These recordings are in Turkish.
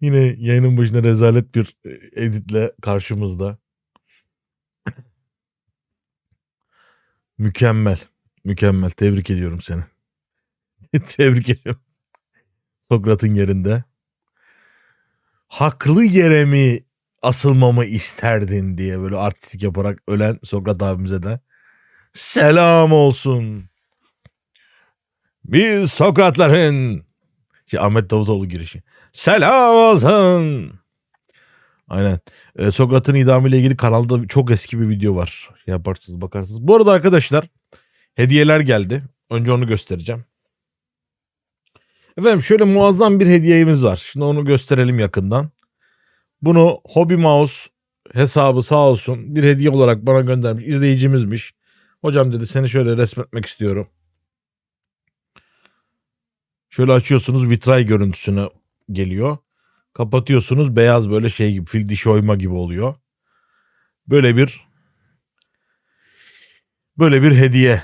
Yine yayının başında rezalet bir e, editle karşımızda. Mükemmel. Mükemmel. Tebrik ediyorum seni. Tebrik ediyorum. Sokrat'ın yerinde. Haklı yere mi asılmamı isterdin diye böyle artistik yaparak ölen Sokrat abimize de selam olsun. Biz Sokratların şey, Ahmet Davutoğlu girişi. Selam olsun. Aynen. Ee, Sokrat'ın idamı ile ilgili kanalda çok eski bir video var. Şey yaparsınız bakarsınız. Bu arada arkadaşlar hediyeler geldi. Önce onu göstereceğim. Efendim şöyle muazzam bir hediyemiz var. Şimdi onu gösterelim yakından. Bunu Hobby Mouse hesabı sağ olsun bir hediye olarak bana göndermiş. izleyicimizmiş. Hocam dedi seni şöyle resmetmek istiyorum. Şöyle açıyorsunuz vitray görüntüsüne geliyor. Kapatıyorsunuz beyaz böyle şey gibi fil dişi oyma gibi oluyor. Böyle bir böyle bir hediye.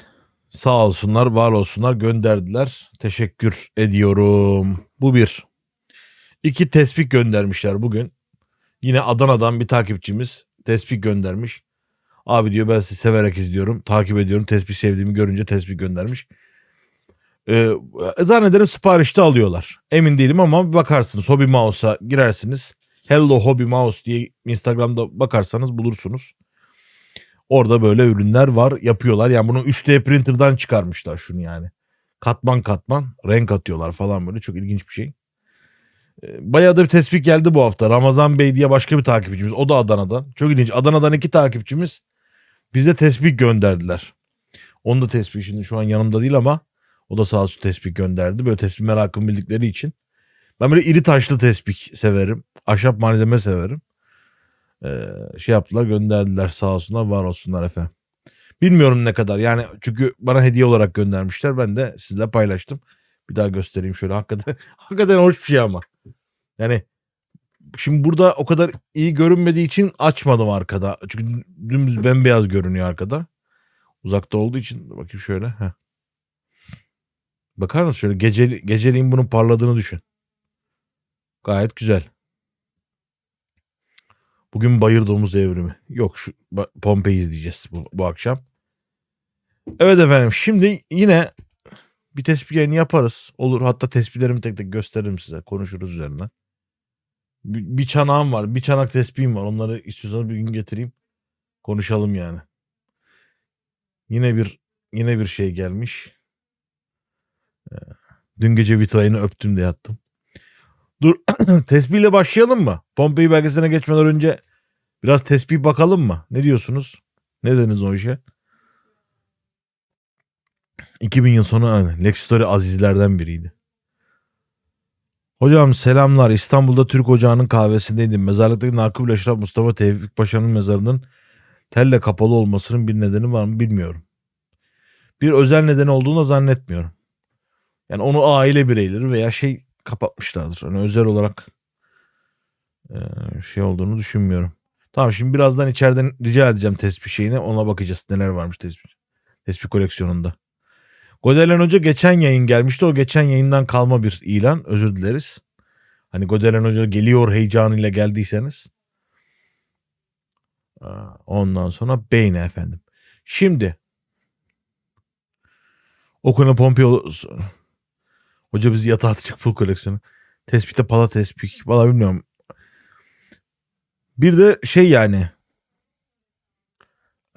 Sağ olsunlar, var olsunlar gönderdiler. Teşekkür ediyorum. Bu bir. İki tespih göndermişler bugün. Yine Adana'dan bir takipçimiz tespih göndermiş. Abi diyor ben sizi severek izliyorum. Takip ediyorum. Tespih sevdiğimi görünce tespih göndermiş. Ee, zannederim siparişte alıyorlar. Emin değilim ama bakarsınız. Hobby Mouse'a girersiniz. Hello Hobby Mouse diye Instagram'da bakarsanız bulursunuz. Orada böyle ürünler var yapıyorlar. Yani bunu 3D printer'dan çıkarmışlar şunu yani. Katman katman renk atıyorlar falan böyle çok ilginç bir şey. Ee, Bayağı da bir tespih geldi bu hafta. Ramazan Bey diye başka bir takipçimiz. O da Adana'dan. Çok ilginç. Adana'dan iki takipçimiz bize tespih gönderdiler. Onun da tespih şimdi şu an yanımda değil ama o da sağ olsun tespih gönderdi. Böyle tespih merakımı bildikleri için. Ben böyle iri taşlı tespih severim. Ahşap malzeme severim. Ee, şey yaptılar gönderdiler sağ olsunlar var olsunlar efendim. Bilmiyorum ne kadar yani çünkü bana hediye olarak göndermişler. Ben de sizle paylaştım. Bir daha göstereyim şöyle hakikaten. hakikaten hoş bir şey ama. Yani şimdi burada o kadar iyi görünmediği için açmadım arkada. Çünkü dümdüz bembeyaz görünüyor arkada. Uzakta olduğu için bakayım şöyle. Heh. Bakar mısın şöyle gece, geceliğin bunun parladığını düşün. Gayet güzel. Bugün Bayır Domuz Evrimi. Yok şu Pompei izleyeceğiz bu, bu akşam. Evet efendim şimdi yine bir tespih yayını yaparız. Olur hatta tespihlerimi tek tek gösteririm size. Konuşuruz üzerine. Bir, bir çanağım var. Bir çanak tespihim var. Onları istiyorsanız bir gün getireyim. Konuşalım yani. Yine bir yine bir şey gelmiş. Dün gece vitrayını öptüm de yattım. Dur tespihle başlayalım mı? Pompei belgeseline geçmeden önce biraz tespih bakalım mı? Ne diyorsunuz? Ne dediniz o işe? 2000 yıl sonu aynı. Lexistory azizlerden biriydi. Hocam selamlar. İstanbul'da Türk Ocağı'nın kahvesindeydim. Mezarlıktaki Nakıbül Eşraf Mustafa Tevfik Paşa'nın mezarının telle kapalı olmasının bir nedeni var mı bilmiyorum. Bir özel nedeni olduğunu da zannetmiyorum. Yani onu aile bireyleri veya şey kapatmışlardır. Hani özel olarak e, şey olduğunu düşünmüyorum. Tamam şimdi birazdan içeriden rica edeceğim tespih şeyini. Ona bakacağız neler varmış tespih, tespih koleksiyonunda. Godelen Hoca geçen yayın gelmişti. O geçen yayından kalma bir ilan. Özür dileriz. Hani Godelen Hoca geliyor heyecanıyla geldiyseniz. Ondan sonra beyne efendim. Şimdi Okuna Pompeo Hoca bizi yatağa atacak pul koleksiyonu. Tespihte pala tespih. Valla bilmiyorum. Bir de şey yani.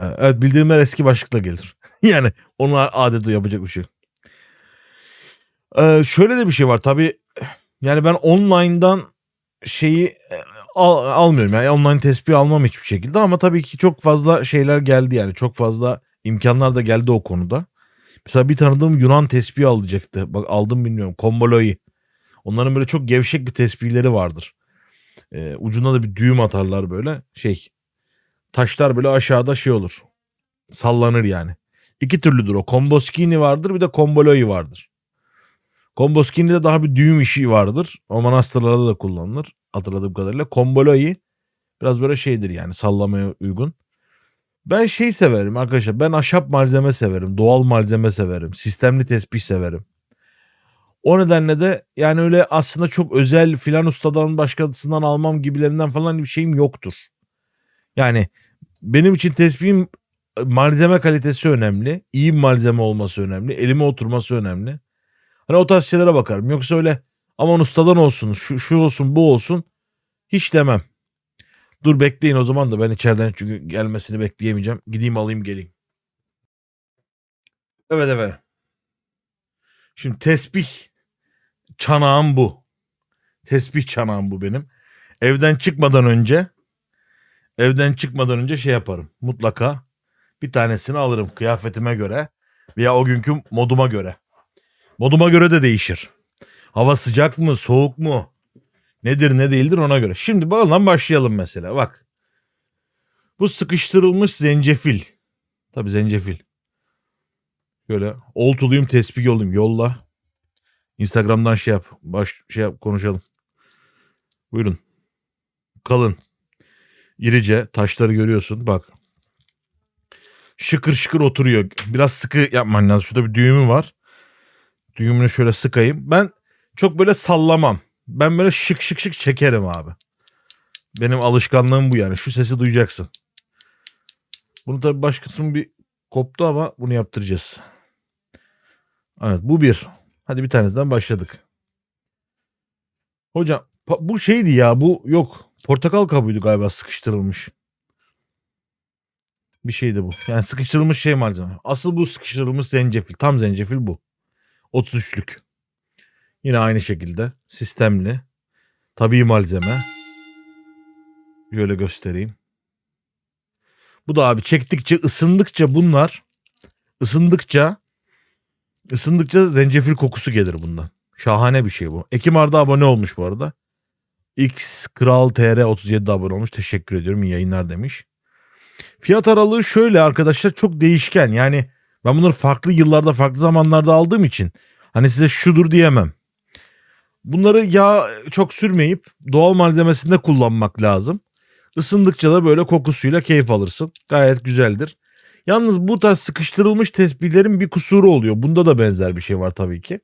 Ee, Evet bildirimler eski başlıkla gelir. yani onlar adeta yapacak bir şey. Ee, şöyle de bir şey var tabii. Yani ben online'dan şeyi e, al- almıyorum. Yani online tespih almam hiçbir şekilde ama tabii ki çok fazla şeyler geldi yani. Çok fazla imkanlar da geldi o konuda. Mesela bir tanıdığım Yunan tespihi alacaktı. Bak aldım bilmiyorum. Komboloi. Onların böyle çok gevşek bir tespihleri vardır. Ee, ucuna da bir düğüm atarlar böyle. Şey. Taşlar böyle aşağıda şey olur. Sallanır yani. İki türlüdür o. Komboskini vardır bir de Komboloi vardır. Komboskini'de daha bir düğüm işi vardır. O manastırlarda da kullanılır. Hatırladığım kadarıyla. Komboloi biraz böyle şeydir yani sallamaya uygun. Ben şey severim arkadaşlar. Ben ahşap malzeme severim. Doğal malzeme severim. Sistemli tespih severim. O nedenle de yani öyle aslında çok özel filan ustadan başkasından almam gibilerinden falan bir şeyim yoktur. Yani benim için tespihin malzeme kalitesi önemli. iyi bir malzeme olması önemli. Elime oturması önemli. Hani o tarz şeylere bakarım. Yoksa öyle aman ustadan olsun, şu, şu olsun, bu olsun hiç demem. Dur bekleyin o zaman da ben içeriden çünkü gelmesini bekleyemeyeceğim. Gideyim alayım geleyim. Evet evet. Şimdi tesbih çanağım bu. Tesbih çanağım bu benim. Evden çıkmadan önce evden çıkmadan önce şey yaparım. Mutlaka bir tanesini alırım kıyafetime göre veya o günkü moduma göre. Moduma göre de değişir. Hava sıcak mı, soğuk mu? Nedir ne değildir ona göre. Şimdi bağlan başlayalım mesela. Bak. Bu sıkıştırılmış zencefil. Tabii zencefil. Şöyle oltuluyum tespih yollayayım. Yolla. Instagram'dan şey yap. Baş şey yap konuşalım. Buyurun. Kalın. İrice taşları görüyorsun. Bak. Şıkır şıkır oturuyor. Biraz sıkı yapman lazım. Şurada bir düğümü var. Düğümünü şöyle sıkayım. Ben çok böyle sallamam. Ben böyle şık şık şık çekerim abi. Benim alışkanlığım bu yani. Şu sesi duyacaksın. Bunu tabii baş kısmı bir koptu ama bunu yaptıracağız. Evet bu bir. Hadi bir tanesinden başladık. Hocam bu şeydi ya bu yok. Portakal kabuğuydu galiba sıkıştırılmış. Bir şeydi bu. Yani sıkıştırılmış şey malzeme. Asıl bu sıkıştırılmış zencefil. Tam zencefil bu. 33'lük. Yine aynı şekilde sistemli. Tabii malzeme. Şöyle göstereyim. Bu da abi çektikçe ısındıkça bunlar ısındıkça ısındıkça zencefil kokusu gelir bundan. Şahane bir şey bu. Ekim Arda abone olmuş bu arada. X Kral TR 37 abone olmuş. Teşekkür ediyorum. İyi yayınlar demiş. Fiyat aralığı şöyle arkadaşlar çok değişken. Yani ben bunları farklı yıllarda farklı zamanlarda aldığım için hani size şudur diyemem. Bunları yağ çok sürmeyip doğal malzemesinde kullanmak lazım. Isındıkça da böyle kokusuyla keyif alırsın. Gayet güzeldir. Yalnız bu tarz sıkıştırılmış tespihlerin bir kusuru oluyor. Bunda da benzer bir şey var tabii ki.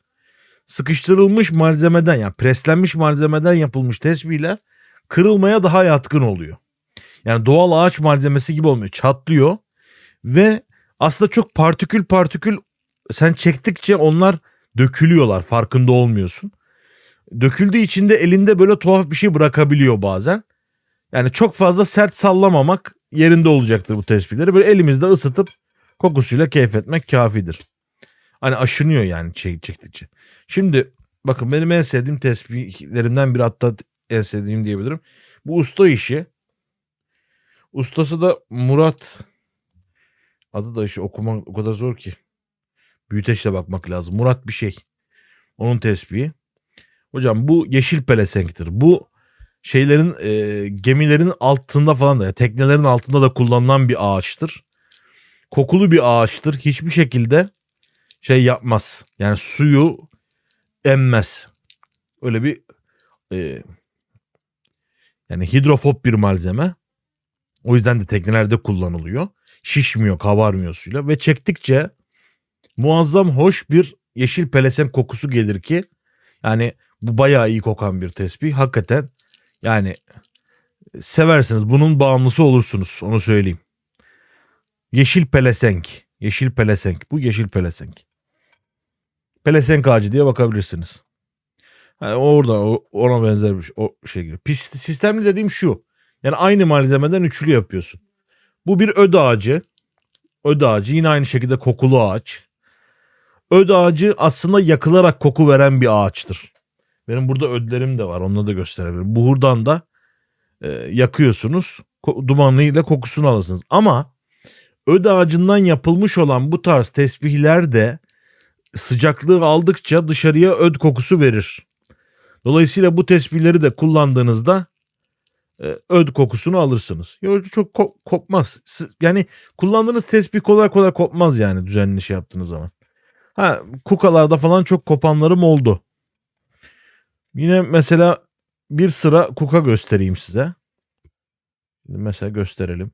Sıkıştırılmış malzemeden yani preslenmiş malzemeden yapılmış tespihler kırılmaya daha yatkın oluyor. Yani doğal ağaç malzemesi gibi olmuyor. Çatlıyor ve aslında çok partikül partikül sen çektikçe onlar dökülüyorlar farkında olmuyorsun. Döküldüğü için de elinde böyle tuhaf bir şey bırakabiliyor bazen. Yani çok fazla sert sallamamak yerinde olacaktır bu tespihleri. Böyle elimizde ısıtıp kokusuyla keyif etmek kafidir. Hani aşınıyor yani çek, çektikçe. Şimdi bakın benim en sevdiğim tespihlerimden biri hatta en sevdiğim diyebilirim. Bu usta işi. Ustası da Murat. Adı da işi okumak o kadar zor ki. Büyüteçle bakmak lazım. Murat bir şey. Onun tespihi. Hocam bu yeşil pelesenktir. Bu şeylerin e, gemilerin altında falan da teknelerin altında da kullanılan bir ağaçtır. Kokulu bir ağaçtır. Hiçbir şekilde şey yapmaz. Yani suyu emmez. Öyle bir e, yani hidrofob bir malzeme. O yüzden de teknelerde kullanılıyor. Şişmiyor, kabarmıyor suyla ve çektikçe muazzam hoş bir yeşil pelesen kokusu gelir ki yani bu bayağı iyi kokan bir tespih. Hakikaten yani seversiniz. Bunun bağımlısı olursunuz. Onu söyleyeyim. Yeşil pelesenk. Yeşil pelesenk. Bu yeşil pelesenk. Pelesenk ağacı diye bakabilirsiniz. Yani orada ona benzer bir şey, o şey gibi. Pis, sistemli dediğim şu. Yani aynı malzemeden üçlü yapıyorsun. Bu bir öd ağacı. Öd ağacı yine aynı şekilde kokulu ağaç. Öd ağacı aslında yakılarak koku veren bir ağaçtır. Benim burada ödlerim de var. Onları da gösterebilirim. Buhurdan da e, yakıyorsunuz. Dumanıyla kokusunu alırsınız. Ama öd ağacından yapılmış olan bu tarz tesbihler de sıcaklığı aldıkça dışarıya öd kokusu verir. Dolayısıyla bu tesbihleri de kullandığınızda e, öd kokusunu alırsınız. Yok çok ko- kopmaz. Yani kullandığınız tesbih kolay kolay kopmaz yani düzenli şey yaptığınız zaman. Ha kukalarda falan çok kopanlarım oldu. Yine mesela bir sıra kuka göstereyim size. Şimdi mesela gösterelim.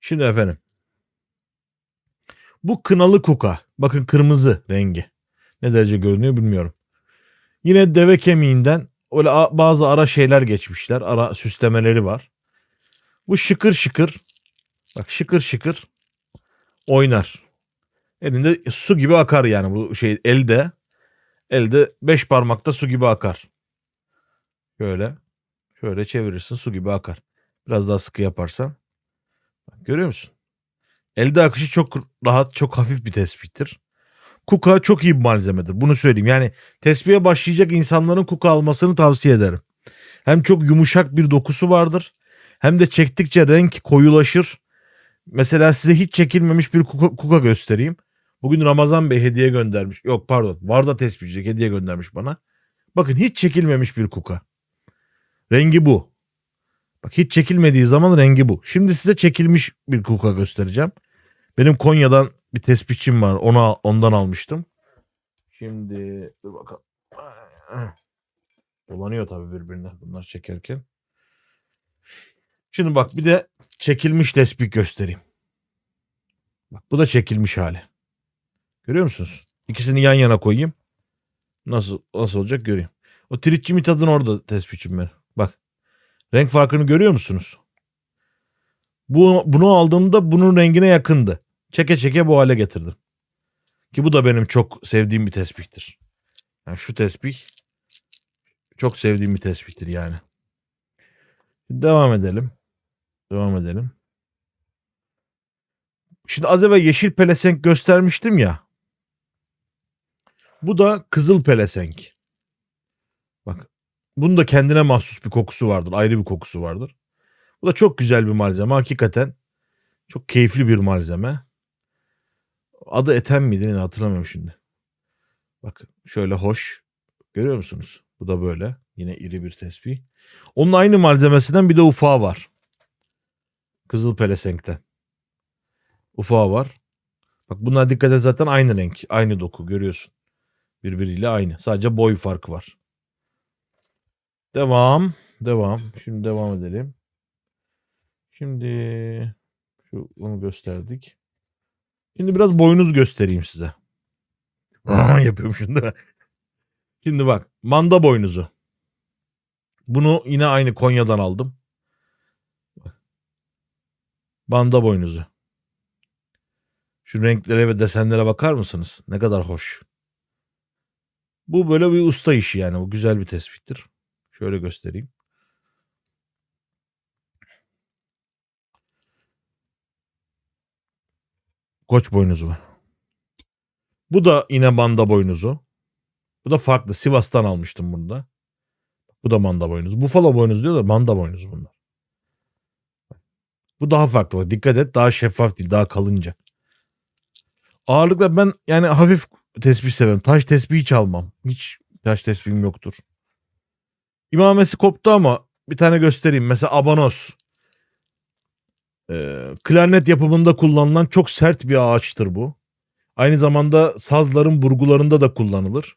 Şimdi efendim. Bu kınalı kuka. Bakın kırmızı rengi. Ne derece görünüyor bilmiyorum. Yine deve kemiğinden öyle bazı ara şeyler geçmişler. Ara süslemeleri var. Bu şıkır şıkır bak şıkır şıkır oynar. Elinde su gibi akar yani bu şey elde. Elde beş parmakta su gibi akar. Şöyle. Şöyle çevirirsin su gibi akar. Biraz daha sıkı yaparsan. Görüyor musun? Elde akışı çok rahat, çok hafif bir tespittir. Kuka çok iyi bir malzemedir. Bunu söyleyeyim. Yani tespihe başlayacak insanların kuka almasını tavsiye ederim. Hem çok yumuşak bir dokusu vardır. Hem de çektikçe renk koyulaşır. Mesela size hiç çekilmemiş bir kuka, kuka göstereyim. Bugün Ramazan Bey hediye göndermiş. Yok pardon. Varda tespihçi hediye göndermiş bana. Bakın hiç çekilmemiş bir kuka. Rengi bu. Bak hiç çekilmediği zaman rengi bu. Şimdi size çekilmiş bir kuka göstereceğim. Benim Konya'dan bir tespihçim var. Ona ondan almıştım. Şimdi dur bakalım. Dolanıyor tabii birbirine bunlar çekerken. Şimdi bak bir de çekilmiş tespih göstereyim. Bak bu da çekilmiş hali. Görüyor musunuz? İkisini yan yana koyayım. Nasıl nasıl olacak göreyim. O tritçi mitadın orada tespihçim ben. Bak. Renk farkını görüyor musunuz? Bu, bunu aldığımda bunun rengine yakındı. Çeke çeke bu hale getirdim. Ki bu da benim çok sevdiğim bir tespihtir. Yani şu tespih çok sevdiğim bir tespihtir yani. Devam edelim. Devam edelim. Şimdi az evvel yeşil pelesenk göstermiştim ya. Bu da kızıl pelesenk. Bak. Bunun da kendine mahsus bir kokusu vardır. Ayrı bir kokusu vardır. Bu da çok güzel bir malzeme. Hakikaten çok keyifli bir malzeme. Adı eten miydi? Ne hatırlamıyorum şimdi. Bak şöyle hoş. Görüyor musunuz? Bu da böyle. Yine iri bir tespih. Onun aynı malzemesinden bir de ufağı var. Kızıl pelesenkten. Ufağı var. Bak bunlar dikkat et zaten aynı renk. Aynı doku görüyorsun. Birbiriyle aynı. Sadece boy farkı var. Devam. Devam. Şimdi devam edelim. Şimdi şu onu gösterdik. Şimdi biraz boynuz göstereyim size. Yapıyorum şimdi. Şimdi bak manda boynuzu. Bunu yine aynı Konya'dan aldım. Manda boynuzu. Şu renklere ve desenlere bakar mısınız? Ne kadar hoş. Bu böyle bir usta işi yani. Bu güzel bir tespittir. Şöyle göstereyim. Koç boynuzu var. Bu da yine manda boynuzu. Bu da farklı. Sivas'tan almıştım bunu da. Bu da manda boynuzu. Buffalo boynuzu diyor da manda boynuzu bunlar. Bu daha farklı. Dikkat et daha şeffaf değil. Daha kalınca. Ağırlıkla ben yani hafif tespih severim. Taş tespih hiç almam. Hiç taş tespihim yoktur. İmamesi koptu ama bir tane göstereyim. Mesela abanos. Ee, klarnet yapımında kullanılan çok sert bir ağaçtır bu. Aynı zamanda sazların burgularında da kullanılır.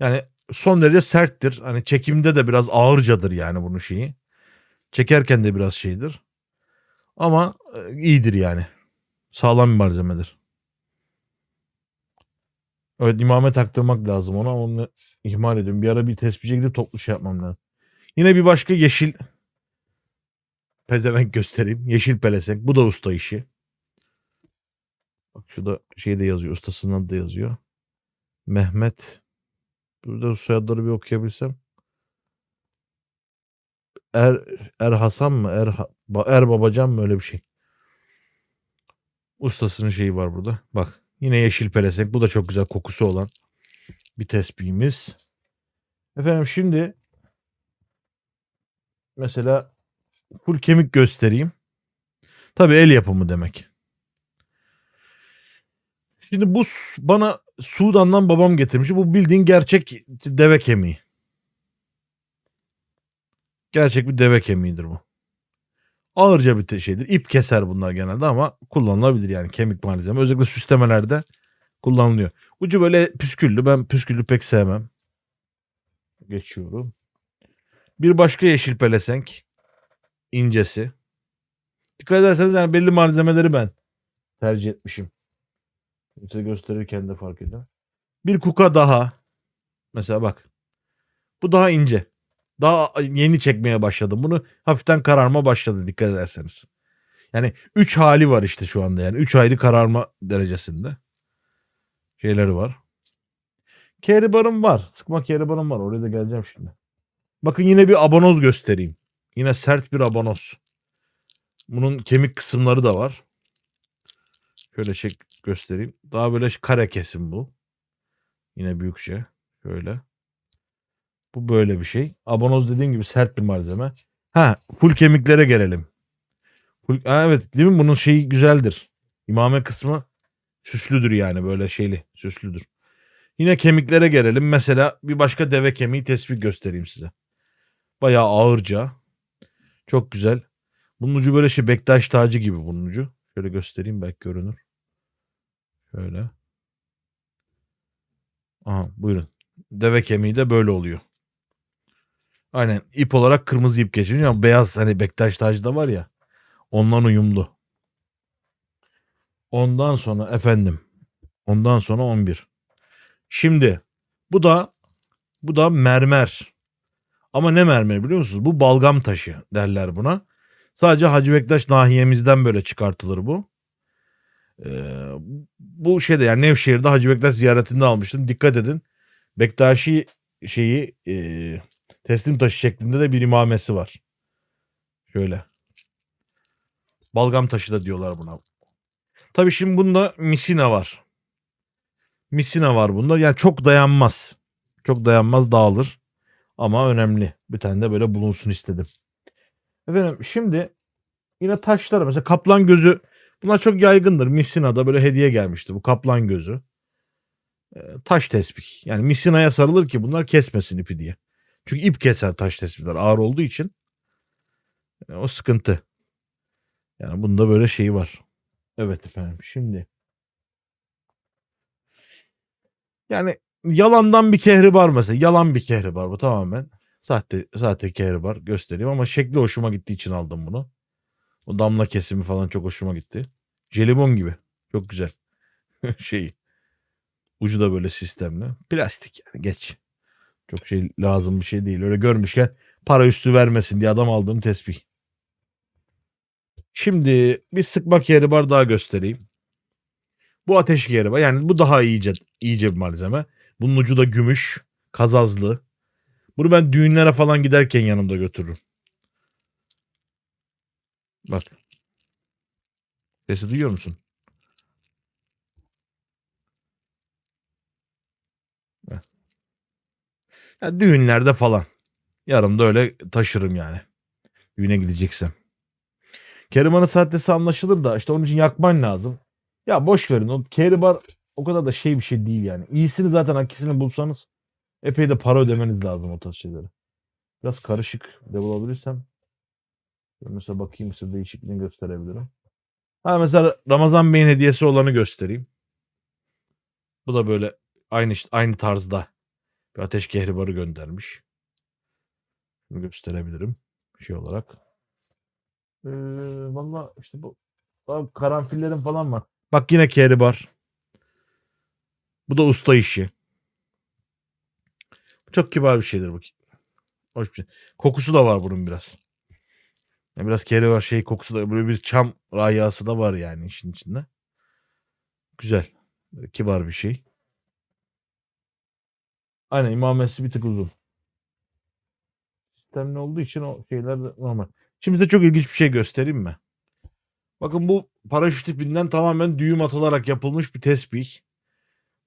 Yani son derece serttir. Hani çekimde de biraz ağırcadır yani bunun şeyi. Çekerken de biraz şeydir. Ama e, iyidir yani. Sağlam bir malzemedir. Evet imame taktırmak lazım ona ama onu ihmal ediyorum. Bir ara bir tespihçiye gidip toplu şey yapmam lazım. Yine bir başka yeşil pezevenk göstereyim. Yeşil pelesenk. Bu da usta işi. Bak şurada şey de yazıyor. Ustasının adı da yazıyor. Mehmet. Burada soyadları bir okuyabilsem. Er, er Hasan mı? Er, er Babacan mı? Öyle bir şey. Ustasının şeyi var burada. Bak. Yine yeşil pelesenk. Bu da çok güzel kokusu olan bir tespihimiz. Efendim şimdi mesela full kemik göstereyim. Tabii el yapımı demek. Şimdi bu bana Sudan'dan babam getirmiş. Bu bildiğin gerçek deve kemiği. Gerçek bir deve kemiğidir bu. Ağırca bir şeydir. İp keser bunlar genelde ama kullanılabilir yani kemik malzeme. Özellikle süslemelerde kullanılıyor. Ucu böyle püsküllü. Ben püsküllü pek sevmem. Geçiyorum. Bir başka yeşil pelesenk. incesi. Dikkat ederseniz yani belli malzemeleri ben tercih etmişim. Öte gösterirken de fark eder. Bir kuka daha. Mesela bak. Bu daha ince. Daha yeni çekmeye başladım. Bunu hafiften kararma başladı dikkat ederseniz. Yani 3 hali var işte şu anda yani. 3 ayrı kararma derecesinde. Şeyleri var. Keribarım var. Sıkma keribarım var. Oraya da geleceğim şimdi. Bakın yine bir abonoz göstereyim. Yine sert bir abonoz. Bunun kemik kısımları da var. Şöyle şey göstereyim. Daha böyle kare kesim bu. Yine büyükçe. Şöyle. Bu böyle bir şey. Abonoz dediğim gibi sert bir malzeme. Ha, full kemiklere gelelim. Full, ha, evet değil mi? Bunun şeyi güzeldir. İmame kısmı süslüdür yani böyle şeyli, süslüdür. Yine kemiklere gelelim. Mesela bir başka deve kemiği tespih göstereyim size. Bayağı ağırca. Çok güzel. Bunun ucu böyle şey Bektaş tacı gibi bunun ucu. Şöyle göstereyim belki görünür. Şöyle. Aha buyurun. Deve kemiği de böyle oluyor. Aynen ip olarak kırmızı ip geçiyor ama beyaz hani Bektaş tacı da var ya. Ondan uyumlu. Ondan sonra efendim. Ondan sonra 11. Şimdi bu da bu da mermer. Ama ne mermer biliyor musunuz? Bu balgam taşı derler buna. Sadece Hacı Bektaş nahiyemizden böyle çıkartılır bu. Ee, bu şeyde yani Nevşehir'de Hacı Bektaş ziyaretinde almıştım. Dikkat edin. Bektaşi şeyi e, teslim taşı şeklinde de bir imamesi var. Şöyle. Balgam taşı da diyorlar buna. Tabii şimdi bunda misina var. Misina var bunda. Yani çok dayanmaz. Çok dayanmaz dağılır. Ama önemli. Bir tane de böyle bulunsun istedim. Efendim şimdi yine taşlar mesela kaplan gözü bunlar çok yaygındır. Misina'da böyle hediye gelmişti bu kaplan gözü. Ee, taş tespih. Yani misinaya sarılır ki bunlar kesmesin ipi diye. Çünkü ip keser taş tespihler ağır olduğu için. e, o sıkıntı. Yani bunda böyle şeyi var. Evet efendim şimdi. Yani yalandan bir kehribar mesela. Yalan bir kehribar bu tamamen. Sahte, sahte kehribar göstereyim ama şekli hoşuma gittiği için aldım bunu. O damla kesimi falan çok hoşuma gitti. Jelibon gibi. Çok güzel. Şeyi. Ucu da böyle sistemli. Plastik yani geç. Çok şey lazım bir şey değil. Öyle görmüşken para üstü vermesin diye adam aldığım tespih. Şimdi bir sıkma kehribar daha göstereyim. Bu ateş kehribar. Yani bu daha iyice, iyice bir malzeme. Bunun ucu da gümüş. Kazazlı. Bunu ben düğünlere falan giderken yanımda götürürüm. Bak. Sesi duyuyor musun? Ya düğünlerde falan. Yarın da öyle taşırım yani. Düğüne gideceksem. Keriman'ın sahtesi anlaşılır da işte onun için yakman lazım. Ya boş verin o keribar o kadar da şey bir şey değil yani. İyisini zaten hakisini bulsanız epey de para ödemeniz lazım o tarz şeylere. Biraz karışık de bulabilirsem. Mesela bakayım size değişikliğini gösterebilirim. Ha mesela Ramazan Bey'in hediyesi olanı göstereyim. Bu da böyle aynı aynı tarzda bir ateş kehribarı göndermiş. Bunu gösterebilirim şey olarak. Ee, Valla işte bu Aa, karanfillerim falan var. Bak yine kehribar. Bu da usta işi. Çok kibar bir şeydir bu. Hoş bir şey. Kokusu da var bunun biraz. Yani biraz kehribar şey kokusu da böyle bir çam rayası da var yani işin içinde. Güzel. Kibar bir şey. Aynen imamesi bir tık uzun. Sistemli olduğu için o şeyler normal. Şimdi size çok ilginç bir şey göstereyim mi? Bakın bu paraşüt tipinden tamamen düğüm atılarak yapılmış bir tespih.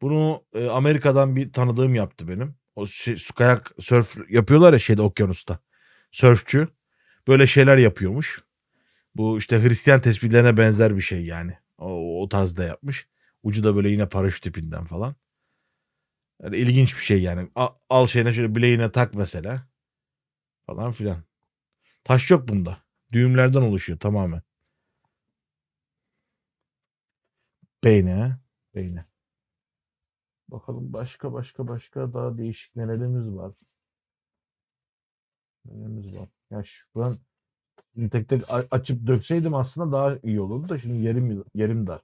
Bunu e, Amerika'dan bir tanıdığım yaptı benim. O şey, kayak sörf yapıyorlar ya şeyde okyanusta. Sörfçü. Böyle şeyler yapıyormuş. Bu işte Hristiyan tespihlerine benzer bir şey yani. O, o tarzda yapmış. Ucu da böyle yine paraşüt tipinden falan. Yani ilginç bir şey yani. Al, al şeyine şöyle bileğine tak mesela. Falan filan. Taş yok bunda. Düğümlerden oluşuyor tamamen. Beyne. Beyne. Bakalım başka başka başka daha değişik nelerimiz var. Nelerimiz var. Ya şuradan tek tek a- açıp dökseydim aslında daha iyi olurdu da şimdi yerim yerim dar.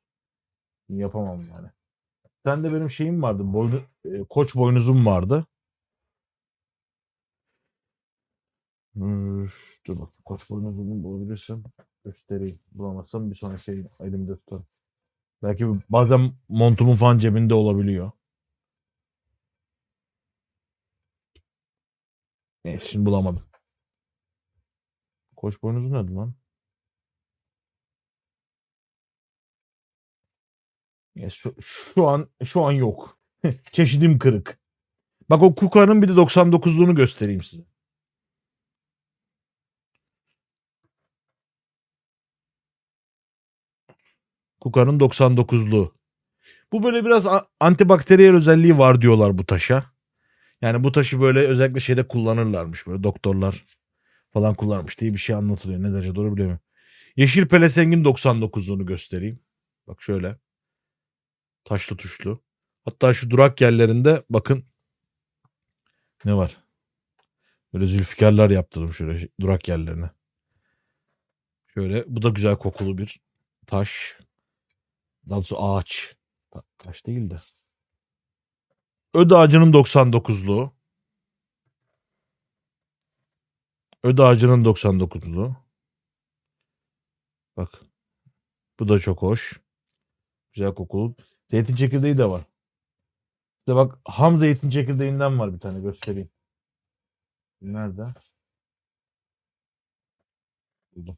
Yapamam yani. Sen de benim şeyim vardı. Boynu, e, koç boynuzum vardı. Dur bak. Koç boynuzumu bulabilirsem göstereyim. Bulamazsam bir sonraki şey elimde tutarım. Belki bazen montumun falan cebinde olabiliyor. Neyse şimdi bulamadım. Koç boynuzu nerede lan? Şu, şu an şu an yok. Çeşidim kırık. Bak o Kuka'nın bir de 99'luğunu göstereyim size. Kuka'nın 99'luğu. Bu böyle biraz antibakteriyel özelliği var diyorlar bu taşa. Yani bu taşı böyle özellikle şeyde kullanırlarmış böyle doktorlar falan kullanmış diye bir şey anlatılıyor. Ne derece doğru bilemiyorum. Yeşil pelesengin 99'luğunu göstereyim. Bak şöyle. Taşlı tuşlu. Hatta şu durak yerlerinde bakın ne var? Böyle zülfikarlar yaptırdım şöyle durak yerlerine. Şöyle bu da güzel kokulu bir taş. Daha doğrusu ağaç. Ta- Taş değil de. Öd ağacının 99'luğu. Öd ağacının 99'luğu. Bak. Bu da çok hoş. Güzel kokulu. Zeytin çekirdeği de var. İşte bak ham zeytin çekirdeğinden var bir tane göstereyim. Nerede? Buldum.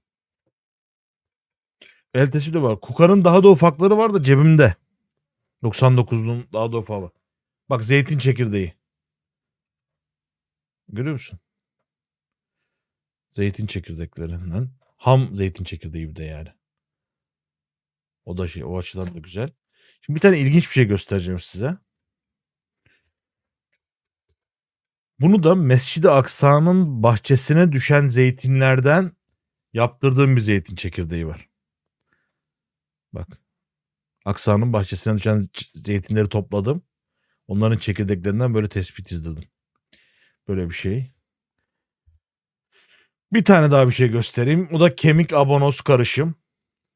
El tespiti de var. Kuka'nın daha da ufakları var da cebimde. 99'luğun daha da ufağı var. Bak zeytin çekirdeği. Görüyor musun? Zeytin çekirdeklerinden. Ham zeytin çekirdeği bir de yani. O da şey o açıdan da güzel. Şimdi bir tane ilginç bir şey göstereceğim size. Bunu da Mescid-i Aksa'nın bahçesine düşen zeytinlerden yaptırdığım bir zeytin çekirdeği var. Bak. Aksa'nın bahçesine düşen zeytinleri topladım. Onların çekirdeklerinden böyle tespit izledim. Böyle bir şey. Bir tane daha bir şey göstereyim. O da kemik abonos karışım.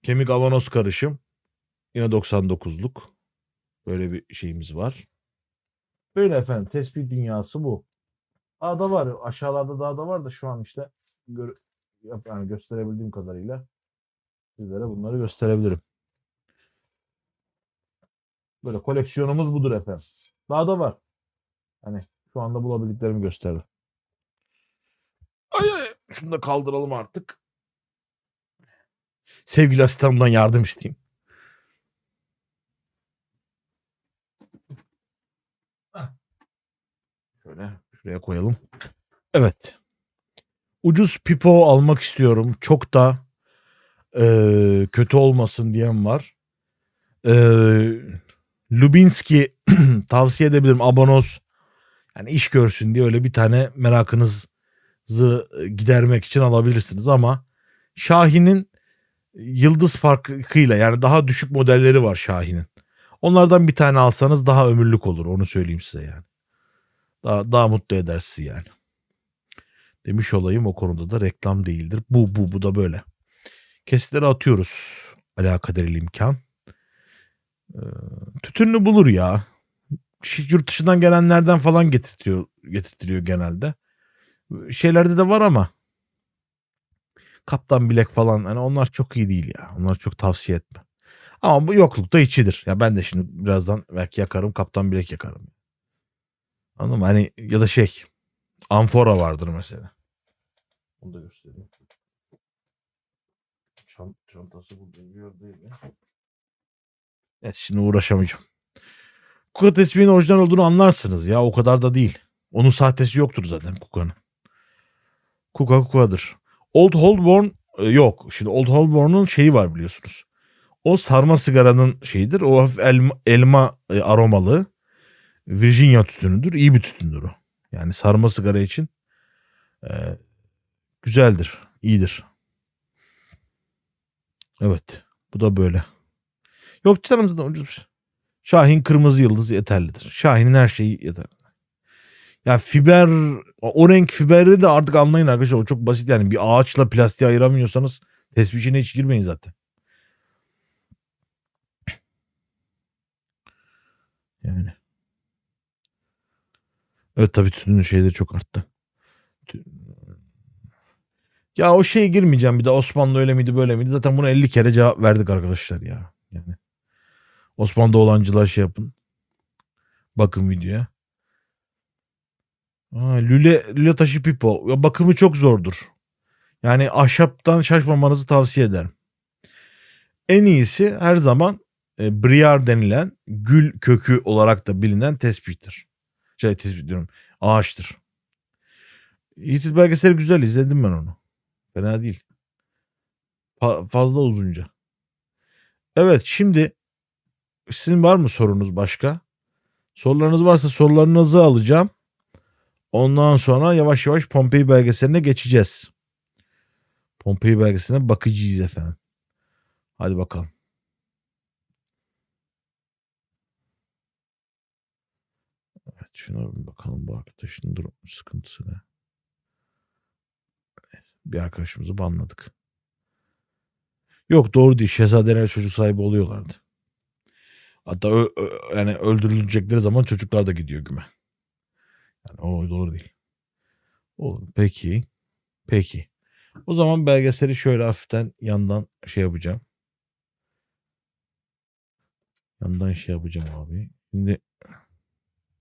Kemik abonos karışım. Yine 99'luk. Böyle bir şeyimiz var. Böyle efendim tespit dünyası bu. Dağda var. Aşağılarda dağda var da şu an işte gör, yani gösterebildiğim kadarıyla sizlere bunları gösterebilirim. Böyle koleksiyonumuz budur efendim. Dağda var. Hani şu anda bulabildiklerimi gösterdim. Ay ay. Şunu da kaldıralım artık. Sevgili asistanımdan yardım isteyeyim. Şöyle şuraya koyalım. Evet. Ucuz pipo almak istiyorum. Çok da eee, kötü olmasın diyen var. Eee Lubinski tavsiye edebilirim. Abonos yani iş görsün diye öyle bir tane merakınızı gidermek için alabilirsiniz ama Şahin'in yıldız farkıyla yani daha düşük modelleri var Şahin'in. Onlardan bir tane alsanız daha ömürlük olur onu söyleyeyim size yani. Daha, daha mutlu eder yani. Demiş olayım o konuda da reklam değildir. Bu bu bu da böyle. Kesitleri atıyoruz. Alakaderil imkan. Ee, tütünlü bulur ya. Yurt dışından gelenlerden falan getirtiyor, getirtiliyor genelde. Şeylerde de var ama Kaptan Bilek falan hani onlar çok iyi değil ya. Onlar çok tavsiye etme. Ama bu yoklukta içidir. Ya ben de şimdi birazdan belki yakarım Kaptan Bilek yakarım. Anladın mı? Hani ya da şey amfora vardır mesela. Onu da göstereyim. Çant çantası burada bir değil mi? Evet şimdi uğraşamayacağım. Kuka tesbihinin orijinal olduğunu anlarsınız ya. O kadar da değil. Onun sahtesi yoktur zaten Kuka'nın. Kuka Kuka'dır. Old Holborn e, yok. Şimdi Old Holborn'un şeyi var biliyorsunuz. O sarma sigaranın şeyidir. O hafif elma, elma aromalı. Virginia tütünüdür. İyi bir tütündür o. Yani sarma sigara için e, güzeldir. iyidir. Evet. Bu da böyle. Yok canım zaten ucuz bir şey. Şahin kırmızı yıldız yeterlidir. Şahin'in her şeyi yeter. Ya fiber o renk fiberi de artık anlayın arkadaşlar o çok basit yani bir ağaçla plastiği ayıramıyorsanız tespih içine hiç girmeyin zaten. Yani. Evet tabii tütünün şeyleri çok arttı. Ya o şeye girmeyeceğim bir de Osmanlı öyle miydi böyle miydi? Zaten buna 50 kere cevap verdik arkadaşlar ya. Yani Osmanlı'da olancılar şey yapın. Bakın videoya. Lüle, lüle taşı pipo. Bakımı çok zordur. Yani ahşaptan şaşmamanızı tavsiye ederim. En iyisi her zaman e, briar denilen gül kökü olarak da bilinen tespihtir. Şey tespih diyorum. Ağaçtır. Yiğit belgeseli güzel izledim ben onu. Fena değil. Fa- fazla uzunca. Evet şimdi sizin var mı sorunuz başka? Sorularınız varsa sorularınızı alacağım. Ondan sonra yavaş yavaş Pompei belgeseline geçeceğiz. Pompei belgeseline bakacağız efendim. Hadi bakalım. Evet şuna bir bakalım bu arkadaşın durum sıkıntısı ne? Bir arkadaşımızı banladık. Yok doğru değil. Şehzadeler çocuk sahibi oluyorlardı. Hatta yani öldürülecekleri zaman çocuklar da gidiyor güme. Yani o doğru değil. O, peki. Peki. O zaman belgeseli şöyle hafiften yandan şey yapacağım. Yandan şey yapacağım abi. Şimdi